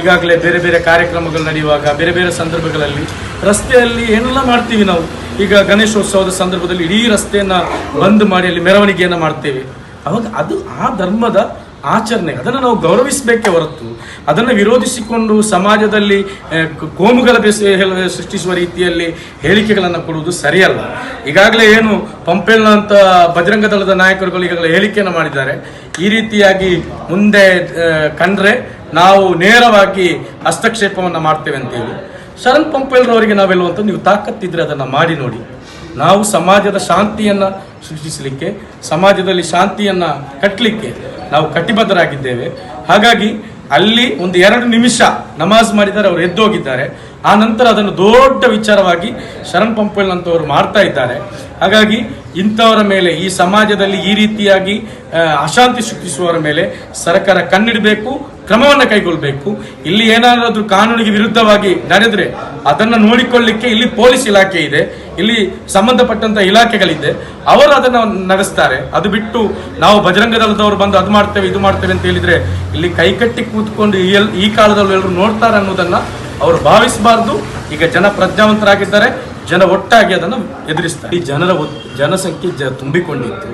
ಈಗಾಗಲೇ ಬೇರೆ ಬೇರೆ ಕಾರ್ಯಕ್ರಮಗಳು ನಡೆಯುವಾಗ, ಬೇರೆ ಬೇರೆ ಸಂದರ್ಭಗಳಲ್ಲಿ ರಸ್ತೆಯಲ್ಲಿ ಏನೆಲ್ಲ ಮಾಡ್ತೀವಿ ನಾವು? ಈಗ ಗಣೇಶೋತ್ಸವದ ಸಂದರ್ಭದಲ್ಲಿ ಇಡೀ ರಸ್ತೆಯನ್ನು ಬಂದ್ ಮಾಡಿ ಅಲ್ಲಿ ಮೆರವಣಿಗೆಯನ್ನು ಮಾಡ್ತೇವೆ. ಅವಾಗ ಅದು ಆ ಧರ್ಮದ ಆಚರಣೆ, ಅದನ್ನು ನಾವು ಗೌರವಿಸಬೇಕೇ ಹೊರತು, ಅದನ್ನು ವಿರೋಧಿಸಿಕೊಂಡು ಸಮಾಜದಲ್ಲಿ ಕೋಮುಗಳ ಬೆಸ ಸೃಷ್ಟಿಸುವ ರೀತಿಯಲ್ಲಿ ಹೇಳಿಕೆಗಳನ್ನು ಕೊಡುವುದು ಸರಿಯಲ್ಲ. ಈಗಾಗಲೇ ಏನು ಪಂಪೆಲ್ನಂಥ ಬಜರಂಗ ದಳದ ನಾಯಕರುಗಳು ಈಗಾಗಲೇ ಹೇಳಿಕೆಯನ್ನು ಮಾಡಿದ್ದಾರೆ. ಈ ರೀತಿಯಾಗಿ ಮುಂದೆ ಕಂಡ್ರೆ ನಾವು ನೇರವಾಗಿ ಹಸ್ತಕ್ಷೇಪವನ್ನು ಮಾಡ್ತೇವೆ ಅಂತೇಳಿ ಶರಣ್ ಪಂಪೇಲ್ರವರಿಗೆ ನಾವೆಲ್ಲುವಂತ ನೀವು ತಾಕತ್ತಿದ್ರೆ ಅದನ್ನು ಮಾಡಿ ನೋಡಿ. ನಾವು ಸಮಾಜದ ಶಾಂತಿಯನ್ನು ಸೃಷ್ಟಿಸಲಿಕ್ಕೆ, ಸಮಾಜದಲ್ಲಿ ಶಾಂತಿಯನ್ನು ಕಟ್ಟಲಿಕ್ಕೆ ನಾವು ಕಟಿಬದ್ಧರಾಗಿದ್ದೇವೆ. ಹಾಗಾಗಿ ಅಲ್ಲಿ ಒಂದು ಎರಡು ನಿಮಿಷ ನಮಾಜ್ ಮಾಡಿದರೆ ಅವರು ಎದ್ದೋಗಿದ್ದಾರೆ. ಆ ನಂತರ ಅದನ್ನು ದೊಡ್ಡ ವಿಚಾರವಾಗಿ ಶರಣ್ ಪಂಪೇಲ್ ಅಂತವರು ಮಾಡ್ತಾ ಇದ್ದಾರೆ. ಹಾಗಾಗಿ ಇಂಥವರ ಮೇಲೆ, ಈ ಸಮಾಜದಲ್ಲಿ ಈ ರೀತಿಯಾಗಿ ಅಶಾಂತಿ ಸೃಷ್ಟಿಸುವವರ ಮೇಲೆ ಸರ್ಕಾರ ಕಣ್ಣಿಡಬೇಕು, ಕ್ರಮವನ್ನು ಕೈಗೊಳ್ಳಬೇಕು ಇಲ್ಲಿ ಏನಾದರೂ ಕಾನೂನಿಗೆ ವಿರುದ್ಧವಾಗಿ ನಡೆದರೆ ಅದನ್ನು ನೋಡಿಕೊಳ್ಳಿಕ್ಕೆ ಇಲ್ಲಿ ಪೊಲೀಸ್ ಇಲಾಖೆ ಇದೆ, ಇಲ್ಲಿ ಸಂಬಂಧಪಟ್ಟಂಥ ಇಲಾಖೆಗಳಿದೆ. ಅವರು ಅದನ್ನು ನಡೆಸ್ತಾರೆ. ಅದು ಬಿಟ್ಟು ನಾವು ಬಜರಂಗ ದಳದವರು ಬಂದು ಅದು ಮಾಡ್ತೇವೆ, ಇದು ಮಾಡ್ತೇವೆ ಅಂತ ಹೇಳಿದ್ರೆ ಇಲ್ಲಿ ಕೈಕಟ್ಟಿ ಕೂತ್ಕೊಂಡು ಈ ಕಾಲದಲ್ಲಿ ಎಲ್ಲರೂ ನೋಡ್ತಾರೆ ಅನ್ನೋದನ್ನು ಅವರು ಭಾವಿಸಬಾರ್ದು. ಈಗ ಜನ ಪ್ರಜ್ಞಾವಂತರಾಗಿದ್ದಾರೆ. ಜನ ಒಟ್ಟಾಗಿ ಅದನ್ನು ಎದುರಿಸ್ತಾರೆ. ಈ ಜನರ ಜನಸಂಖ್ಯೆ ಜ ತುಂಬಿಕೊಂಡಿತ್ತು.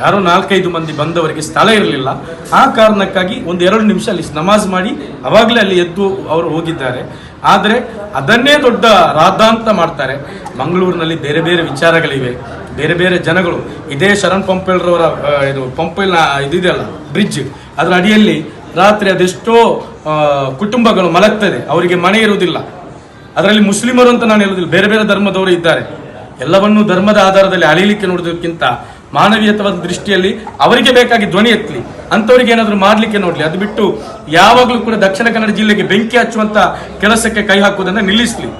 ಯಾರೋ ನಾಲ್ಕೈದು ಮಂದಿ ಬಂದವರಿಗೆ ಸ್ಥಳ ಇರಲಿಲ್ಲ. ಆ ಕಾರಣಕ್ಕಾಗಿ ಒಂದು ಎರಡು ನಿಮಿಷ ಅಲ್ಲಿ ನಮಾಜ್ ಮಾಡಿ ಅವಾಗಲೇ ಅಲ್ಲಿ ಎದ್ದು ಅವರು ಹೋಗಿದ್ದಾರೆ. ಆದರೆ ಅದನ್ನೇ ದೊಡ್ಡ ರಾಧಾಂತ ಮಾಡ್ತಾರೆ. ಮಂಗಳೂರಿನಲ್ಲಿ ಬೇರೆ ಬೇರೆ ವಿಚಾರಗಳಿವೆ. ಬೇರೆ ಬೇರೆ ಜನಗಳು. ಇದೇ ಶರಣ್ ಪಂಪೇಲ್ರವರ ಆ, ಇದು ಪಂಪೇಲ್ನ ಇದಿದೆಯಲ್ಲ ಬ್ರಿಡ್ಜ್ ಅದರ ಅಡಿಯಲ್ಲಿ ರಾತ್ರಿ ಅದೆಷ್ಟೋ ಕುಟುಂಬಗಳು ಮಲಗ್ತದೆ. ಅವರಿಗೆ ಮನೆ ಇರುವುದಿಲ್ಲ. ಅದರಲ್ಲಿ ಮುಸ್ಲಿಮರು ಅಂತ ನಾನು ಹೇಳುದಿಲ್ಲ, ಬೇರೆ ಬೇರೆ ಧರ್ಮದವರು ಇದ್ದಾರೆ. ಎಲ್ಲವನ್ನೂ ಧರ್ಮದ ಆಧಾರದಲ್ಲಿ ಅಳಿಲಿಕ್ಕೆ ನೋಡೋದಕ್ಕಿಂತ ಮಾನವೀಯತವಾದ ದೃಷ್ಟಿಯಲ್ಲಿ ಅವರಿಗೆ ಬೇಕಾಗಿ ಧ್ವನಿ ಎತ್ತಲಿ ಅಂಥವ್ರಿಗೆ ಏನಾದರೂ ಮಾಡಲಿಕ್ಕೆ ನೋಡಲಿ. ಅದು ಬಿಟ್ಟು ಯಾವಾಗಲೂ ಕೂಡ ದಕ್ಷಿಣ ಕನ್ನಡ ಜಿಲ್ಲೆಗೆ ಬೆಂಕಿ ಹಚ್ಚುವಂಥ ಕೆಲಸಕ್ಕೆ ಕೈ ಹಾಕುವುದನ್ನು ನಿಲ್ಲಿಸಲಿ.